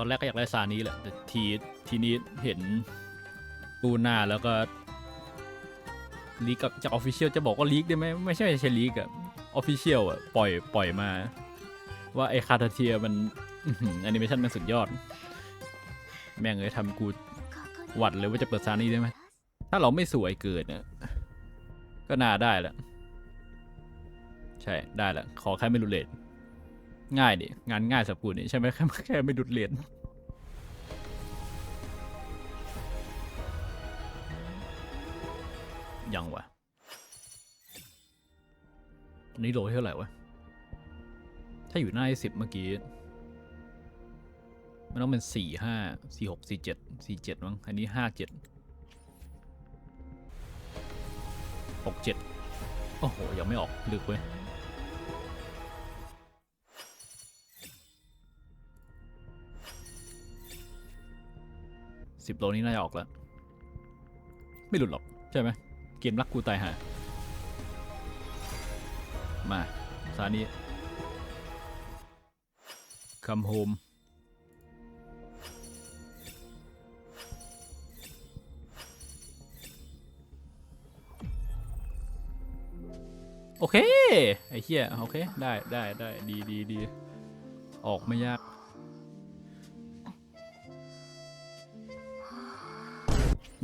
อนแรกก็อยากได้ซานี้แหละแต่ทีทีนี้เห็นตูหน้าแล้วก็ลีกจากออฟฟิเชียลจะบอกว่าลีกได้ไหมไม่ใช่ไม่ใช่ลีกอะออฟฟิเชียลอะปล่อยปล่อยมา ว่าไอคาทาเทียมันแอนิเมชันมันสุดยอด แม่งเลยทำกูหวัดเลยว่าจะเปิดซานี้ได้ไหมถ้าเราไม่สวยเกินเนี่ยก็น่าได้แหละใช่ได้แหละขอแค่ไม่หลุดเลท ง่ายดิ งานง่ายสำหรับกูนี่ใช่ไหมแค่แค่ไม่หลุดเลทยังวะนนี้โลเท่าไหร่วะ ถ้าอยู่หน้าสิบเมื่อกี้ มันต้องเป็นสี่ห้าสี่หกสี่เจ็ดสี่เจ็ดมั้ง อันนี้ห้าเจ็ดหกเจ็ดโอ้โห ยังไม่ออก ลึกเว้ย สิบโลนี้น่าจะออกแล้ว ไม่หลุดหรอก ใช่ไหม เกมรักกูตายหา มาซานี้คัมโฮมโอเค ไอ้เหี้ย โอเค ได้ได้ได้ดีดีดี ออกไม่ยาก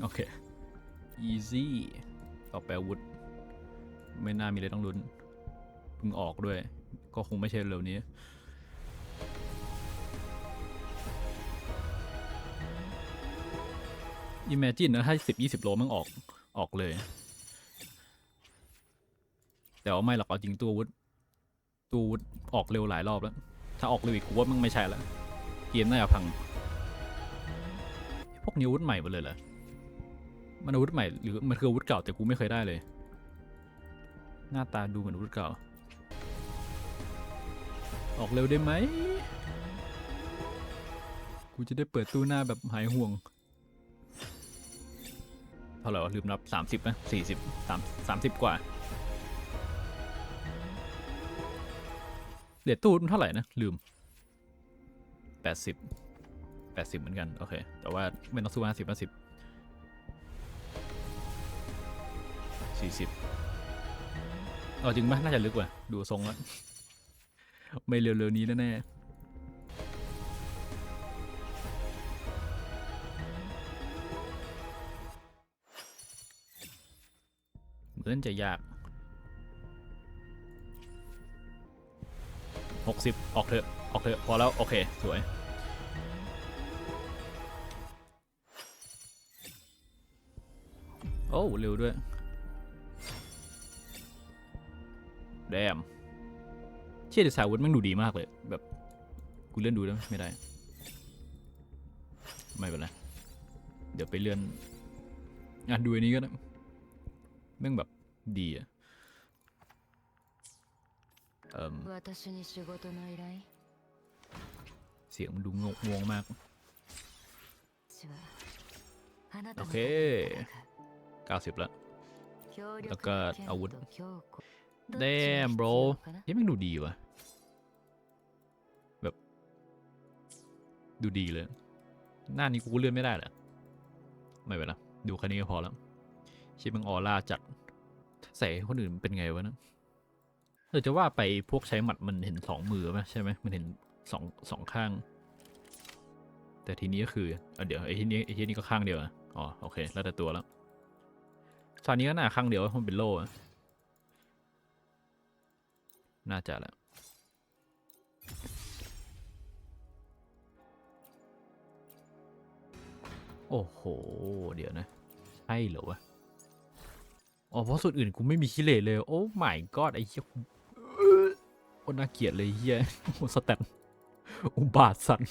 โอเค easy ต่อไปอาวุธ ไม่น่ามีอะไรต้องลุ้นเพิ่งออกด้วย ก็คงไม่ใช่เร็วนี้ Imagine นะถ้าสิบยี่สิบโลมันออกออกเลย แต่ว่าไม่หรอกเอาจริงตัววุธตัววุธออกเร็วหลายรอบแล้ว ถ้าออกเร็วอีกกูว่ามันไม่ใช่แล้ว เกมน่าจะพัง พวกนี้วุธใหม่หมดเลยเหรอ มันอาวุธใหม่หรือมันคืออาวุธเก่าแต่กูไม่เคยได้เลย หน้าตาดูเหมือนอาวุธเก่า ออกเร็วได้ไหมกูจะได้เปิดตู้หน้าแบบหายห่วงเท่าไหร่วะลืมนับสามสิบนะสี่สิบสามสามสิบกว่าเหรียญตู้เท่าไหร่นะ ลืมแปดสิบแปดสิบเหมือนกัน โอเค แต่ว่าไม่ต้องสู้ห้า สี่สิบเอาจริงไหมน่าจะลึกกว่า ดูทรงแล้ว ไม่เร็วๆนี้แน่ๆเหมือนจะยากหกสิบออกเถอะ ออกเถอะพอแล้ว โอเค สวยโอ้เร็วด้วย แดม เชี่ยแต่สายอาวุธแมันดูดีมากเลย แบบ กูเลื่อนดูได้ไหมไม่ได้ ไม่เป็นไร เดี๋ยวไปเลื่อนอ่ะดูอันนี้ก็ได้แม่งแบบดีอะเอ่ม 私に仕事の依頼 เสียงมันดูงงงๆมาก 私はあなたのオッケー90แล้ว 協力แล้วก็อาวุธ と強 固แดม bro เฮ้ยม่งดูดีว่ะแบบ ดูดีเลย หน้านี้กูเลื่อนไม่ได้แหละไม่เป็นไรดูแค่นี้ก็พอแล้วชิปมังออร่าจัดใส่คนอื่นเป็นไงวะนะเออจะว่าไปพวกใช้หมัดมันเห็นสองมือไหมใช่ไหมมันเห็นสองสองข้าง แต่ทีนี้ก็คือเออเดี๋ยวไอ้ที่นี้ไอ้ที่นี้ก็ข้างเดียวอ๋อโอเค แล้วแต่ตัวแล้วตอนนี้ก็หน้าข้างเดียวมันเป็นโล่อะ น่าจะแหละโอ้โห เดี๋ยวนะ ใช่เหรอวะ อ๋อ เพราะส่วนอื่นกูไม่มีคิเลเลย โอ้ my god ไอ้เหี้ยโคตรน่าเกลียดเลยเหี้ยโอ้สแตนอุบาทสัน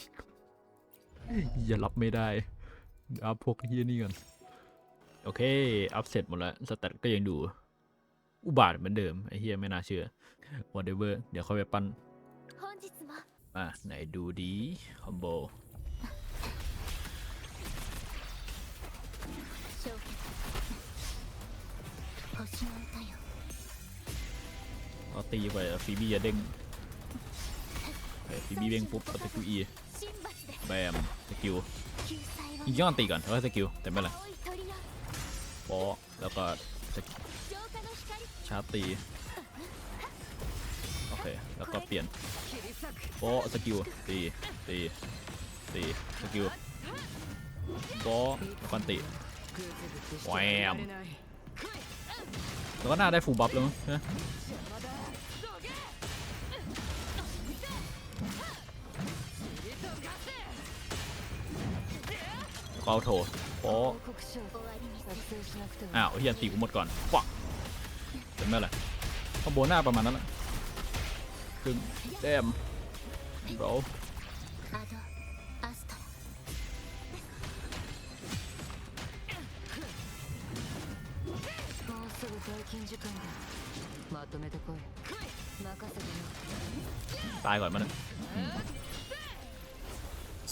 อย่ารับไม่ได้เดี๋ยวอัพพวกเหี้ยนี่ก่อน โอเค อัพเสร็จหมดแล้ว สแตทก็ยังดู อุบาทเหมือนเดิมไอ้เฮียไม่น่าเชื่อ whatever เดี๋ยวค่อยไปปั้นอะไหนดูดีคอมโบเราตีไปฟีบี้จะเด้งฟีบี้เด้งปุ๊บตะกิวอีแบมสกิลย้อนตีก่อนแล้วสกิลแต่ไม่ไรโอแล้วก็ ชาร์ตี โอเค แล้วก็เปลี่ยนโปสกิลตีตีตีสกิลโปฟันติแหวมแล้วก็น่าได้ฟูบัฟแล้วมั้งเอาโถโอ้อ้าวเฮียตีกูหมดก่อนควัก เป็นไม่เป็นไรคอมโบหน้าประมาณนั้นแหละคือแดมโร アドアストラもうすぐ退勤時間だまとめてこい任せて ตายก่อนมันนะอืม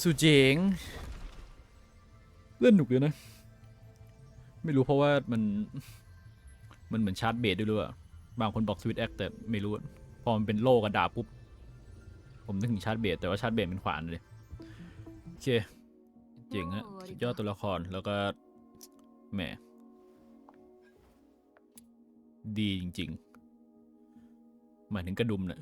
สุเจงเล่นหนุกเลยนะ ไม่รู้เพราะว่ามัน มันเหมือนชาร์จเบสด้วยหรือเปล่าบางคนบอกสวิตแอคแต่ไม่รู้ พอมันเป็นโล่กระดาบปุ๊บ ผมนึกถึงชาร์จเบสแต่ว่าชาร์จเบสเป็นขวานเลยโอเคเจ๋งฮะสุดยอดตัวละครแล้วก็แหมดีจริงๆหมายถึงกระดุมเนะ่ย